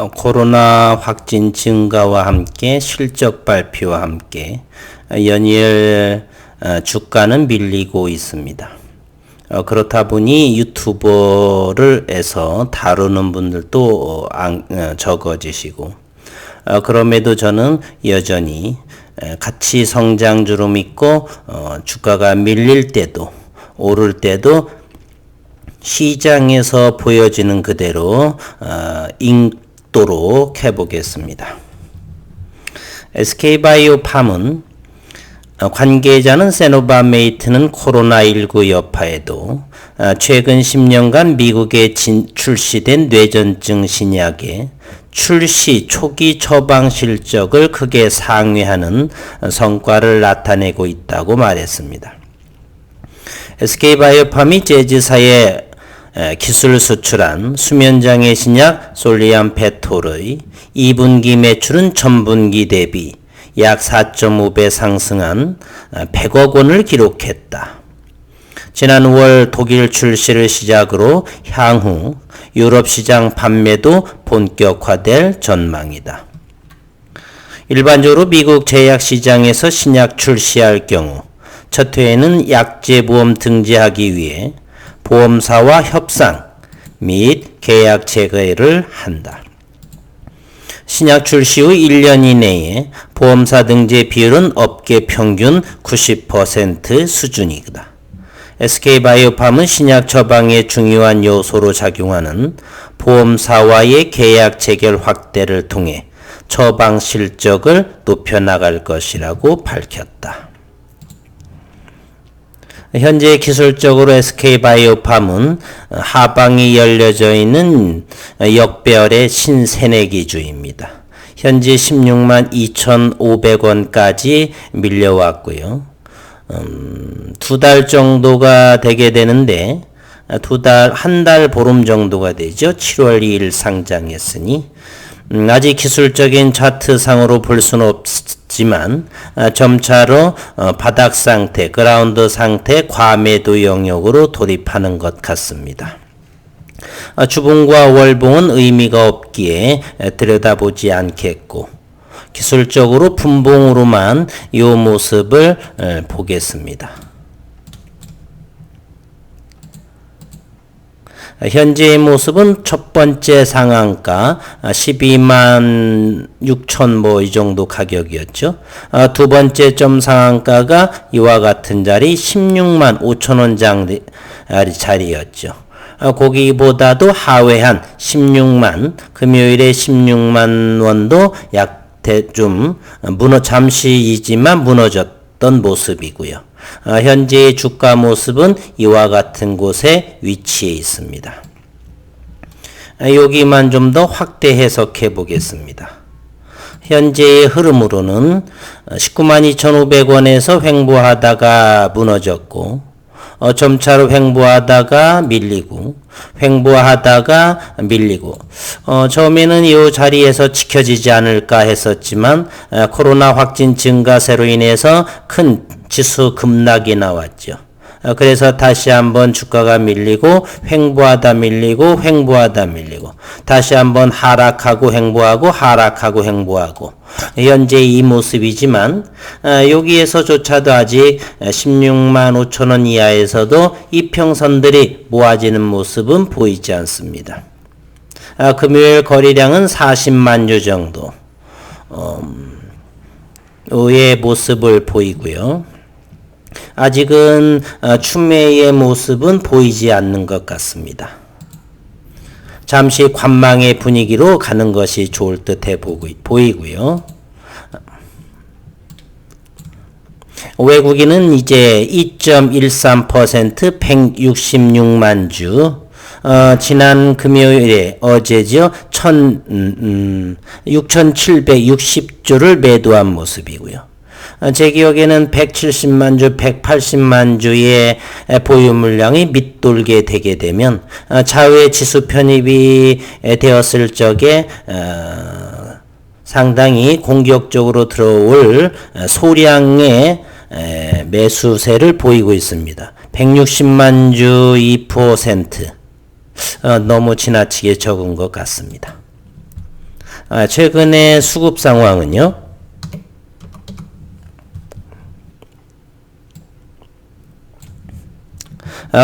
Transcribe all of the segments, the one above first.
어, 코로나 확진 증가와 함께 실적 발표와 함께 연일 어, 주가는 밀리고 있습니다. 어, 그렇다 보니 유튜버를 해서 다루는 분들도 적어지시고 그럼에도 저는 여전히 같이 성장주로 믿고 주가가 밀릴 때도 오를 때도 시장에서 보여지는 그대로 읽도록 해보겠습니다. SK바이오팜은 어, 관계자는 세노바메이트는 코로나19 여파에도 어, 최근 10년간 미국에 출시된 뇌전증 신약의 출시 초기 처방 실적을 크게 상회하는 성과를 나타내고 있다고 말했습니다. SK바이오팜이 제지사에 기술 수출한 수면장애 신약 솔리안 페톨의 2분기 매출은 전분기 대비 약 4.5배 상승한 100억 원을 기록했다. 지난 5월 독일 출시를 시작으로 향후 유럽 시장 판매도 본격화될 전망이다. 일반적으로 미국 제약 시장에서 신약 출시할 경우 첫 회에는 약제보험 등재하기 위해 보험사와 협상 및 계약 체결을 한다. 신약 출시 후 1년 이내에 보험사 등재 비율은 업계 평균 90% 수준이다. SK바이오팜은 신약 처방의 중요한 요소로 작용하는 보험사와의 계약 체결 확대를 통해 처방 실적을 높여나갈 것이라고 밝혔다. 현재 기술적으로 SK바이오팜은 하방이 열려져 있는 역배열의 신세내기주입니다. 현재 16만 2,500원까지 밀려왔고요. 음, 두달 정도가 되게 되는데 두 달, 한 달 보름 정도가 되죠. 7월 2일 상장했으니 음, 아직 기술적인 차트상으로 볼 수는 없 지만 아, 점차로 어, 바닥 상태, 그라운드 상태 과매도 영역으로 돌입하는 것 같습니다. 아, 주봉과 월봉은 의미가 없기에 들여다보지 않겠고 기술적으로 분봉으로만 이 모습을 보겠습니다. 현재의 모습은 첫 번째 상한가 12만 6천 뭐 이 정도 가격이었죠. 아, 두 번째 점 상한가가 이와 같은 자리 16만 5천 원 자리였죠. 아, 거기보다도 하회한 16만 금요일에 16만 원도 약좀 무너 잠시이지만 무너졌던 모습이고요. 아, 현재의 주가 모습은 이와 같은 곳에 위치해 있습니다. 아, 여기만 좀 더 확대 해석해 보겠습니다. 현재의 흐름으로는 19만 2,500원에서 횡보하다가 무너졌고 어, 점차로 횡보하다가 밀리고 횡보하다가 밀리고 어, 처음에는 이 자리에서 지켜지지 않을까 했었지만 어, 코로나 확진 증가세로 인해서 큰 지수 급락이 나왔죠. 어, 그래서 다시 한번 주가가 밀리고 횡보하다 밀리고 횡보하다 밀리고 다시 한번 하락하고 횡보하고 하락하고 횡보하고 현재 이 모습이지만 어, 여기에서조차도 아직 16만 5천 원 이하에서도 이평선들이 모아지는 모습은 보이지 않습니다. 어, 금요일 거래량은 40만 주 정도 의 모습을 보이고요. 아직은 어, 추매의 모습은 보이지 않는 것 같습니다. 잠시 관망의 분위기로 가는 것이 좋을 듯해 보이고요. 외국인은 이제 2.13% 166만 주, 어, 지난 금요일에 어제죠. 1 음, 6,760주를 음, 매도한 모습이고요. 어, 제 기억에는 170만 주, 180만 주의 보유 물량이 밑돌게 되게 되면 어, 차후에 지수 편입이 되었을 적에 어, 상당히 공격적으로 들어올 소량의 매수세를 보이고 있습니다. 160만 주 2%. 너무 지나치게 적은 것 같습니다. 아, 최근의 수급 상황은요.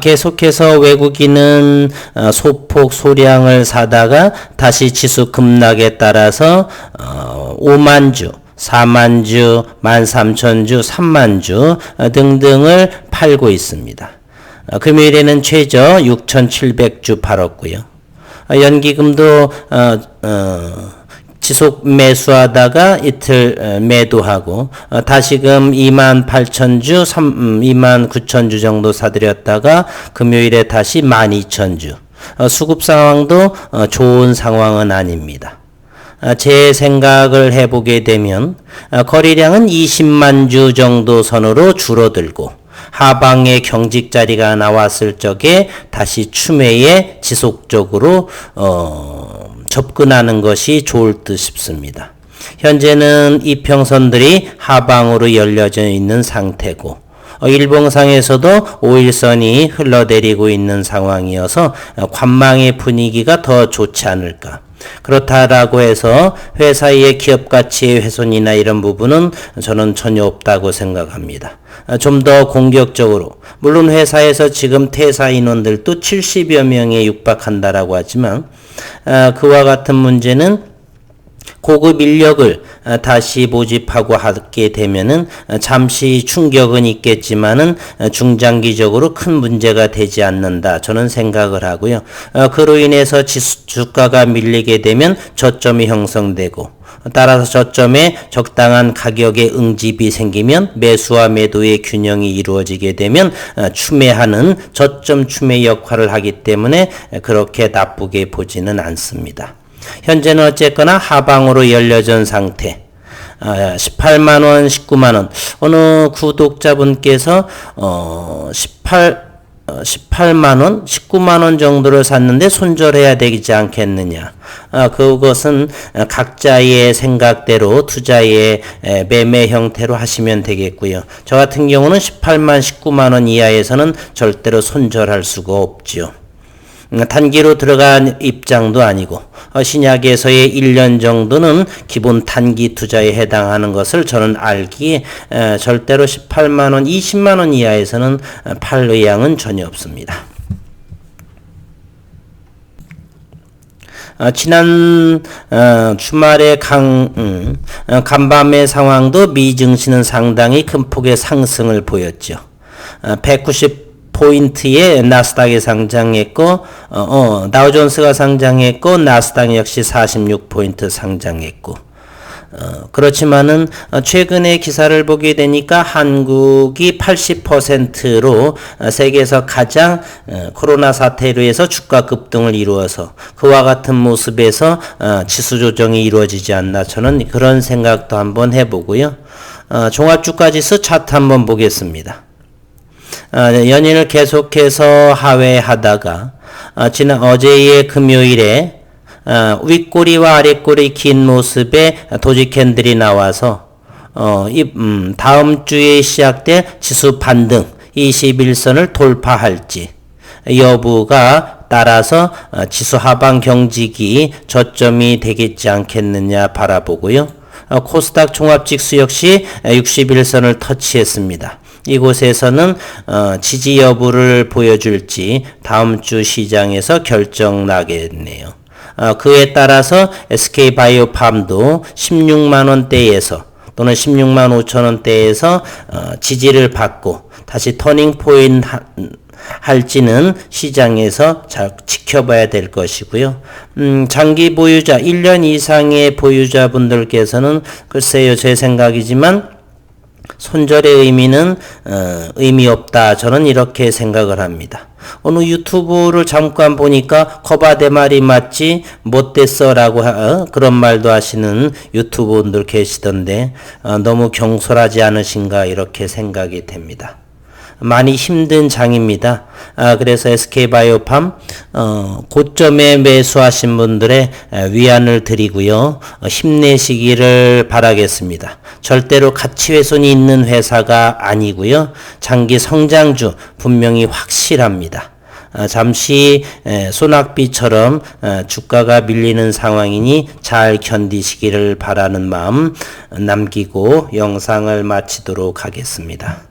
계속해서 외국인은 어, 소폭 소량을 사다가 다시 지수 급락에 따라서 어, 5만 주, 4만 주, 13,000 주, 3만 주 어, 등등을 팔고 있습니다. 어, 금요일에는 최저 6,700주 팔았고요. 어, 연기금도 어, 어, 지속 매수하다가 이틀 어, 매도하고 어, 다시금 2만 8천 주, 3, 2만 9천 주 정도 사들였다가 금요일에 다시 1만 2천 주. 어, 수급 상황도 어, 좋은 상황은 아닙니다. 아, 제 생각을 해보게 되면 아, 거래량은 20만 주 정도 선으로 줄어들고 하방에 경직 자리가 나왔을 적에 다시 추매에 지속적으로 어, 접근하는 것이 좋을 듯 싶습니다. 현재는 이평선들이 하방으로 열려져 있는 상태고 어, 일봉상에서도 5일선이 흘러내리고 있는 상황이어서 어, 관망의 분위기가 더 좋지 않을까. 그렇다라고 해서 회사의 기업 가치의 훼손이나 이런 부분은 저는 전혀 없다고 생각합니다. 아, 좀더 공격적으로 물론 회사에서 지금 퇴사 인원들도 70여 명에 육박한다라고 하지만 아, 그와 같은 문제는 고급 인력을 아, 다시 모집하고 하게 되면은 아, 잠시 충격은 있겠지만은 아, 중장기적으로 큰 문제가 되지 않는다. 저는 생각을 하고요. 그로 인해서 지수, 주가가 밀리게 되면 저점이 형성되고 따라서 저점에 적당한 가격의 응집이 생기면 매수와 매도의 균형이 이루어지게 되면 추매하는 저점 추매 역할을 하기 때문에 그렇게 나쁘게 보지는 않습니다. 현재는 어쨌거나 하방으로 열려진 상태. 18만원, 아, 19만원. 어느 구독자분께서, 어, 18, 18만원, 어, 19만원 정도를 샀는데 손절해야 되지 않겠느냐. 아, 그것은 각자의 생각대로 투자의 매매 형태로 하시면 되겠고요. 저 같은 경우는 18만, 19만원 이하에서는 절대로 손절할 수가. 음, 단기로 들어간 입장도 아니고 어, 신약에서의 1년 정도는 기본 단기 투자에 해당하는 것을 저는 알기에 절대로 18만 원, 20만 원 이하에서는 어, 팔 의향은 전혀 없습니다. 어, 지난 어, 주말에 강 음, 어, 간밤의 상황도 미 증시는 상당히 큰 폭의 상승을 보였죠. 190 포인트에 나스닥이 상장했고 어, 어, 다우존스가 상장했고 나스닥 역시 46포인트 상장했고 어, 그렇지만은 어, 최근에 기사를 보게 되니까 한국이 80%로 어, 세계에서 가장 어, 코로나 사태로 해서 주가 급등을 이루어서 그와 같은 모습에서 어, 지수 조정이 이루어지지 않나 저는 그런 생각도 한번 해보고요. 어, 종합주가지수 차트 한번 보겠습니다. 어, 연인을 계속해서 하회하다가 어, 지난 어제의 금요일에 어, 윗꼬리와 아랫꼬리 긴 모습의 도지 캔들이 나와서 이, 음, 다음 주에 시작될 지수 반등 21선을 돌파할지 여부가 따라서 지수 하방 경직이 저점이 되겠지 않겠느냐 바라보고요. 코스닥 종합직수 역시 61선을 터치했습니다. 이곳에서는 어, 지지 여부를 보여줄지 다음 주 시장에서 결정 나겠네요. 어, 그에 따라서 SK 바이오팜도 16만 원대에서 또는 16만 5천 원대에서 어, 지지를 받고 다시 터닝 포인 할지는 시장에서 잘 지켜봐야 될 것이고요. 음, 장기 보유자, 1년 이상의 보유자분들께서는 글쎄요, 제 생각이지만 손절의 의미는 어, 의미 없다. 저는 이렇게 생각을 합니다. 어느 유튜브를 잠깐 보니까 거바대 말이 맞지 못됐어라고 어, 그런 말도 하시는 유튜브분들 계시던데 어, 너무 경솔하지 않으신가 이렇게 생각이 됩니다. 많이 힘든 장입니다. 아, 그래서 SK바이오팜 어, 고점에 매수하신 분들의 위안을 드리고요. 어, 힘내시기를 바라겠습니다. 절대로 가치 훼손이 있는 회사가 아니고요. 장기 성장주 분명히 확실합니다. 어, 잠시 에, 소낙비처럼 어, 주가가 밀리는 상황이니 잘 견디시기를 바라는 마음 남기고 영상을 마치도록 하겠습니다.